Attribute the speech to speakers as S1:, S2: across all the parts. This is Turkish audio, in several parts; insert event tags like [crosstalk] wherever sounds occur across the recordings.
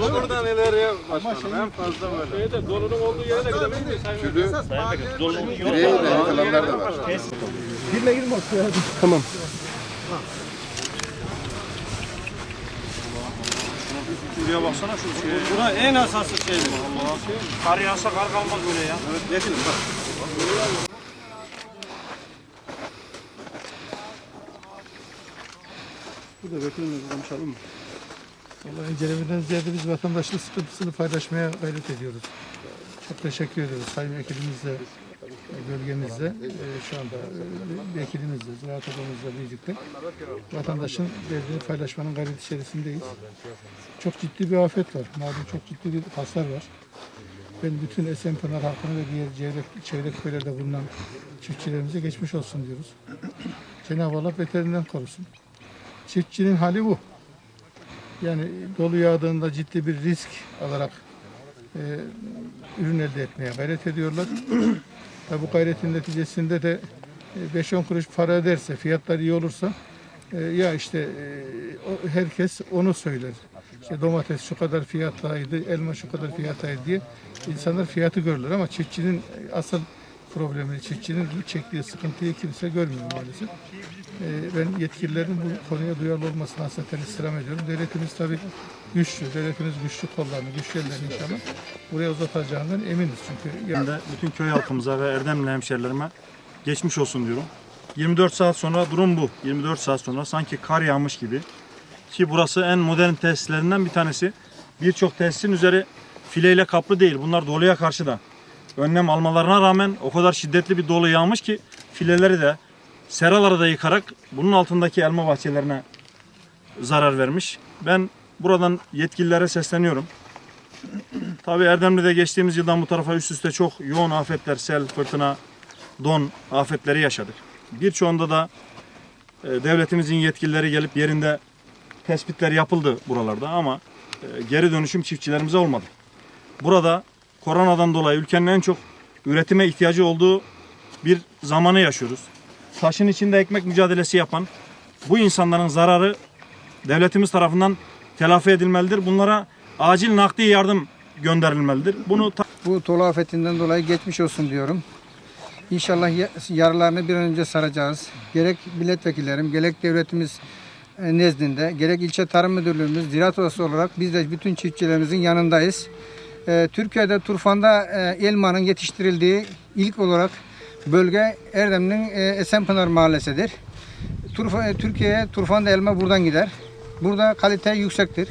S1: Olur da neler ya başkanım en fazla böyle.
S2: Şeyde dolunun olduğu yere de gidemeyiz mi? Sayın
S1: Direğiyle yakalanlar da var.
S2: Şuraya baksana şu şeye. Bura en asası şey bu. Kar yağsa kar kalmaz böyle ya. Evet getirin bak.
S3: Burada bekleyin konuşalım mı?
S4: Vallahi incelemeden ziyade biz vatandaşın sıkıntısını paylaşmaya gayret ediyoruz. Çok teşekkür ediyoruz Sayın Vekilimizle, bölgemizle, e, şu anda e, vekilimizle, ziraat odamızla birlikte vatandaşın derdini paylaşmanın gayret içerisindeyiz. Çok ciddi bir afet var. Malum çok ciddi bir hasar var. Ben bütün Esenpınar halkına ve diğer çevre, çevre köylerde bulunan çiftçilerimize geçmiş olsun diyoruz. Cenab-ı Allah beterinden korusun. Çiftçinin hali bu. Yani dolu yağdığında ciddi bir risk alarak e, ürün elde etmeye gayret ediyorlar. [clears throat] Tabi bu gayretin neticesinde de e, 5-10 kuruş para ederse, fiyatlar iyi olursa e, ya işte e, herkes onu söyler. İşte domates şu kadar fiyatlıydı, elma şu kadar fiyatlıydı diye insanlar fiyatı görürler ama çiftçinin e, asıl problemi, çiftçinin çektiği sıkıntıyı kimse görmüyor maalesef. Ee, ben yetkililerin bu konuya duyarlı olmasını hasreten istirham ediyorum. Devletimiz tabii güçlü, devletimiz güçlü kollarını, güçlü ellerini inşallah buraya uzatacağından eminiz. Çünkü
S5: Ben de bütün köy halkımıza ve Erdemli hemşerilerime geçmiş olsun diyorum. 24 saat sonra durum bu. 24 saat sonra sanki kar yağmış gibi. Ki burası en modern tesislerinden bir tanesi. Birçok tesisin üzeri fileyle kaplı değil. Bunlar doluya karşı da önlem almalarına rağmen o kadar şiddetli bir dolu yağmış ki fileleri de seraları da yıkarak bunun altındaki elma bahçelerine zarar vermiş. Ben buradan yetkililere sesleniyorum. [clears throat] Tabii Erdemli'de geçtiğimiz yıldan bu tarafa üst üste çok yoğun afetler, sel, fırtına, don afetleri yaşadık. Birçoğunda da e, devletimizin yetkilileri gelip yerinde tespitler yapıldı buralarda ama e, geri dönüşüm çiftçilerimize olmadı. Burada koronadan dolayı ülkenin en çok üretime ihtiyacı olduğu bir zamanı yaşıyoruz. Taşın içinde ekmek mücadelesi yapan bu insanların zararı devletimiz tarafından telafi edilmelidir. Bunlara acil nakdi yardım gönderilmelidir. Bunu
S6: Bu dolu afetinden dolayı geçmiş olsun diyorum. İnşallah ya- yaralarını bir an önce saracağız. Gerek milletvekillerim, gerek devletimiz e, nezdinde, gerek ilçe tarım müdürlüğümüz, ziraat odası olarak biz de bütün çiftçilerimizin yanındayız. E, Türkiye'de Turfan'da e, elmanın yetiştirildiği ilk olarak bölge Erdem'in e, Esenpınar mahallesidir. E, Türkiye'ye Turfan'da elma buradan gider. Burada kalite yüksektir.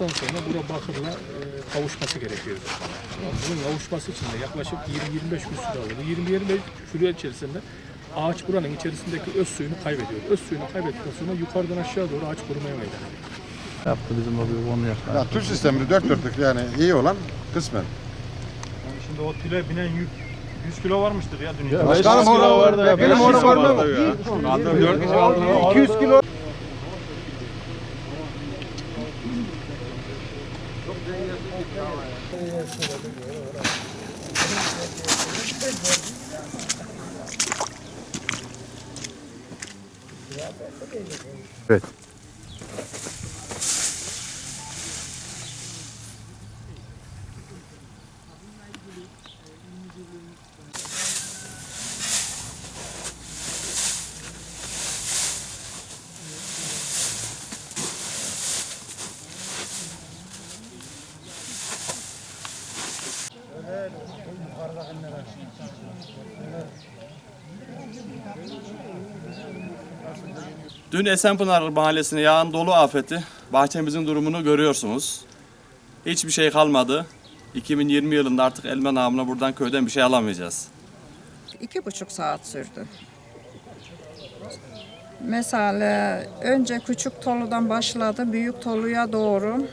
S3: Ondan sonra buna bakırla e, kavuşması gerekiyor. Bunun kavuşması için de yaklaşık 20-25 gün süre alır. Bu 20-25 süre içerisinde ağaç buranın içerisindeki öz suyunu kaybediyor. Öz suyunu kaybettikten sonra yukarıdan aşağı doğru ağaç kurumaya meydana geliyor.
S1: Ya Türk sistemi dört dörtlük yani iyi olan kısmen.
S5: Şimdi o tüle binen yük 100 kilo varmıştır ya dünyada.
S1: Başkanım orada vardı ya. Benim orada vardı ya.
S6: 200 kilo Good.
S7: Dün Esenpınar Mahallesi'ne yağan dolu afeti, bahçemizin durumunu görüyorsunuz. Hiçbir şey kalmadı. 2020 yılında artık elma namına buradan köyden bir şey alamayacağız.
S8: iki buçuk saat sürdü. Mesela önce küçük toludan başladı, büyük toluya doğru.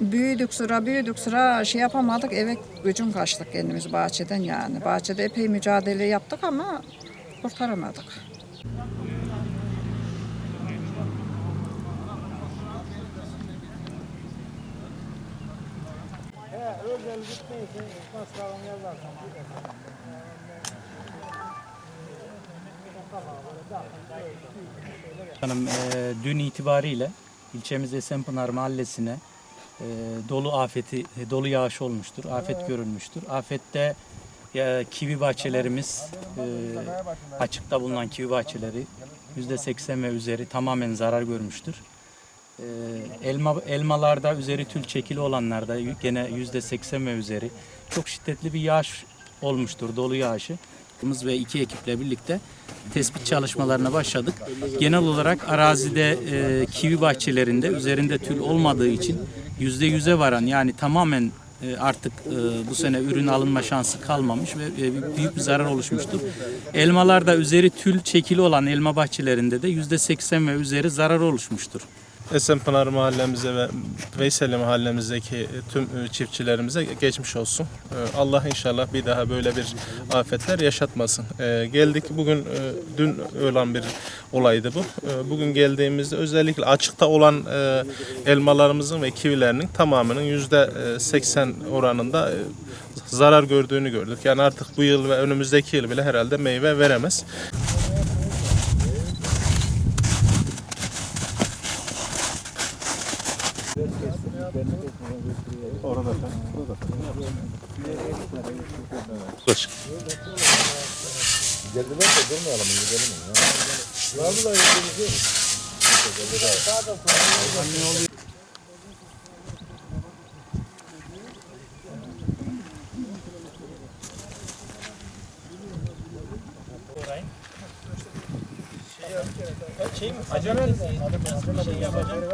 S8: Büyüdük sıra, büyüdük sıra şey yapamadık, eve gücüm kaçtık kendimiz bahçeden yani. Bahçede epey mücadele yaptık ama kurtaramadık.
S9: Hanım, e, dün itibariyle ilçemiz Esenpınar Mahallesi'ne e, dolu afeti, e, dolu yağış olmuştur. Afet görülmüştür. Afette e, kivi bahçelerimiz, e, açıkta bulunan kivi bahçeleri %80 ve üzeri tamamen zarar görmüştür. E, elma elmalarda üzeri tül çekili olanlarda gene %80 ve üzeri çok şiddetli bir yağış olmuştur, dolu yağışı ve iki ekiple birlikte tespit çalışmalarına başladık. Genel olarak arazide e, kivi bahçelerinde üzerinde tül olmadığı için yüzde yüze varan yani tamamen e, artık e, bu sene ürün alınma şansı kalmamış ve büyük bir zarar oluşmuştu. Elmalarda üzeri tül çekili olan elma bahçelerinde de yüzde seksen ve üzeri zarar oluşmuştur.
S10: Esenpınar mahallemize ve Veyseli mahallemizdeki tüm çiftçilerimize geçmiş olsun. Ee, Allah inşallah bir daha böyle bir afetler yaşatmasın. Geldik bugün e, dün olan bir olaydı bu. Bugün geldiğimizde özellikle açıkta olan e, elmalarımızın ve kivilerinin tamamının yüzde 80 oranında e, zarar gördüğünü gördük. Yani artık bu yıl ve önümüzdeki yıl bile herhalde meyve veremez. Kaç. Geldiler de durmayalım gidelim. Vallahi gidelim. Şey, acele şey yapacağım.